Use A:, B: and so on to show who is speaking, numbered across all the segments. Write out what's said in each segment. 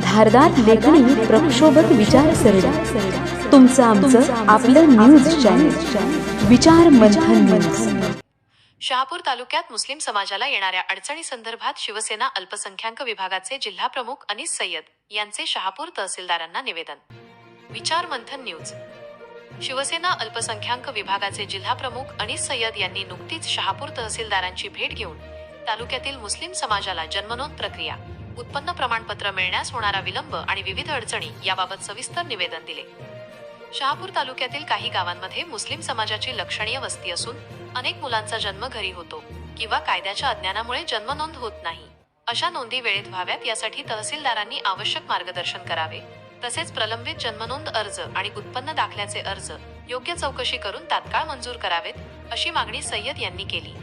A: धारदार लेखणी प्रक्षोभक विचारसरणी तुमचं आमचं आपलं न्यूज चॅनल विचार मंथन न्यूज
B: शहापूर तालुक्यात मुस्लिम समाजाला येणाऱ्या अडचणी संदर्भात शिवसेना अल्पसंख्याक विभागाचे जिल्हा प्रमुख अनिस सय्यद यांचे शहापूर तहसीलदारांना निवेदन. विचार मंथन न्यूज शिवसेना अल्पसंख्याक विभागाचे जिल्हा प्रमुख अनिस सय्यद यांनी नुकतीच शहापूर तहसीलदारांची भेट घेऊन तालुक्यातील मुस्लिम समाजाला जन्मनोंद प्रक्रिया उत्पन्न प्रमाणपत्र मिळण्यास होणारा विलंब आणि विविध अडचणी याबाबत सविस्तर निवेदन दिले. शहापूर तालुक्यातील काही गावांमध्ये मुस्लिम समाजाची लक्षणीय वस्ती असून अनेक मुलांचा जन्म घरी होतो किंवा कायद्याच्या अज्ञानामुळे जन्मनोंद होत नाही. अशा नोंदी वेळेत व्हाव्यात यासाठी तहसीलदारांनी आवश्यक मार्गदर्शन करावे. तसेच प्रलंबित जन्मनोंद अर्ज आणि उत्पन्न दाखल्याचे अर्ज योग्य चौकशी करून तात्काळ मंजूर करावेत अशी मागणी सय्यद यांनी केली.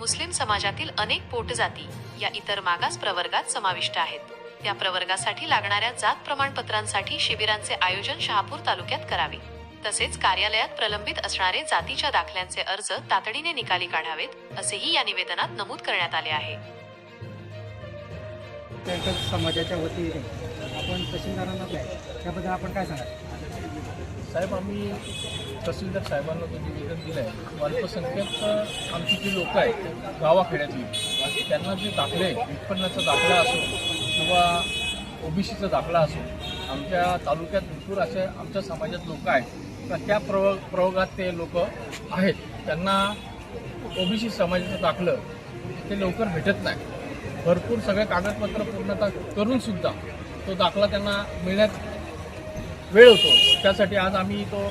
B: मुस्लिम समाजातील अनेक पोटजाती या इतर मागास प्रवर्गात समाविष्ट आहेत. त्या प्रवर्गासाठी लागणाऱ्या जात प्रमाणपत्रांसाठी शिबिरांचे आयोजन शहापूर तालुक्यात करावे. तसेच कार्यालयात प्रलंबित असणारे जातीच्या दाखल्यांचे अर्ज तातडीने निकाली काढावेत असेही या निवेदनात नमूद करण्यात आले आहे.
C: समाजाच्या वतीने आपण तहसीलदारांना त्याबद्दल आपण काय सांगा?
D: साहेब आम्ही तहसीलदार साहेबांना जे निवेदन दिलं आहे अल्पसंख्याक आमची जी लोकं आहेत गावाखेड्यातली त्यांना जे दाखले उत्पन्नाचा दाखला असो किंवा ओबीसीचा दाखला असो आमच्या तालुक्यात भरपूर असे आमच्या समाजात लोक आहेत. तर त्या प्रव प्रयोगात ते लोक आहेत. त्यांना ओबीसी समाजाचं दाखलं ते लवकर भेटत नाही. भरपूर सगळे कागदपत्र पूर्णतः करूनसुद्धा तो दाखला त्यांना मिळण्यात वेळ होतो. त्यासाठी आज आम्ही तो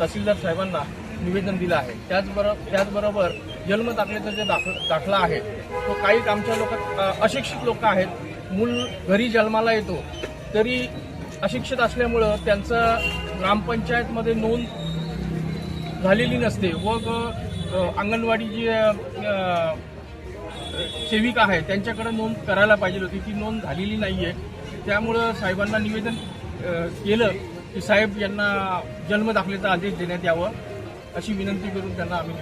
D: तहसीलदार साहेबांना निवेदन दिलं आहे. त्याचबरोबर त्याचबरोबर जन्म दाखल्याचा जे दाखल दाखला आहे तो काही आमच्या लोक अशिक्षित लोक आहेत. मूल घरी जन्माला येतो तरी अशिक्षित असल्यामुळं त्यांचं ग्रामपंचायतमध्ये नोंद झालेली नसते व अंगणवाडी जी सेविका आहे त्यांच्याकडे नोंद करायला पाहिजे होती. ती नोंद झालेली नाही आहे त्यामुळं साहेबांना निवेदन केलं की साहेब यांना जन्मदाखलेचा आदेश देण्यात यावा अशी विनंती करून त्यांना आम्ही